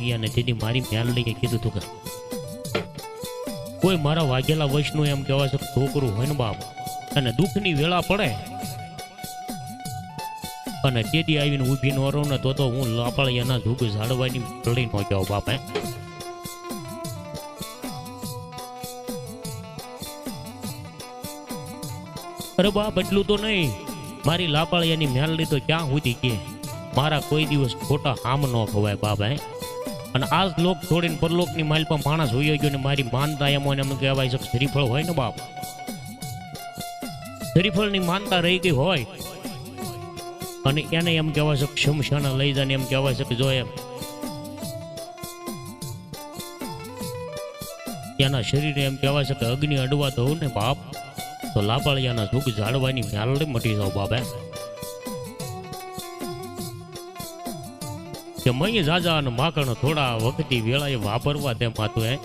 ગયા ને તેથી મારી મ્યાલડીએ કીધું હતું કે કોઈ મારા વાઘેલા વશનું એમ કહેવાય છે છોકરું હોય ને બાપ અને દુઃખની વેળા પડે. અને તેથી આવીને ઊભી ન રહું ને તો તો હું લાપાળિયાના ધૂપ ઝાડવાની લડી ન જાઉં બાપ. હે અરે બાપ, એટલું તો નહીં. મારી લાપાળિયાની મ્યાલડી તો ક્યાં સુધી કે? મારા કોઈ દિવસ ખોટા હામ ન ખવાય બાપ. હે અને આ લોક છોડીને પરલોકની માલ પણ માણસ હોઈ ગયો ને મારી માનતા એમ એમ કહેવાય છે શ્રીફળ હોય ને બાપ. શ્રીફળની માનતા રહી ગઈ હોય અને એને એમ કહેવાય છે શમશાને લઈ જાય એમ કહેવાય છે કે જો એમ એના શરીરે એમ કહેવાય છે કે અગ્નિ અડવા દઉં ને બાપ, તો લાપાળિયાના દુઃખ જાળવાની મ્યાલડી મટી જાવ બાપે કે મય જાજા અને માકણ થોડા વખતી વેળાએ વાપરવા તેમ હતું હે?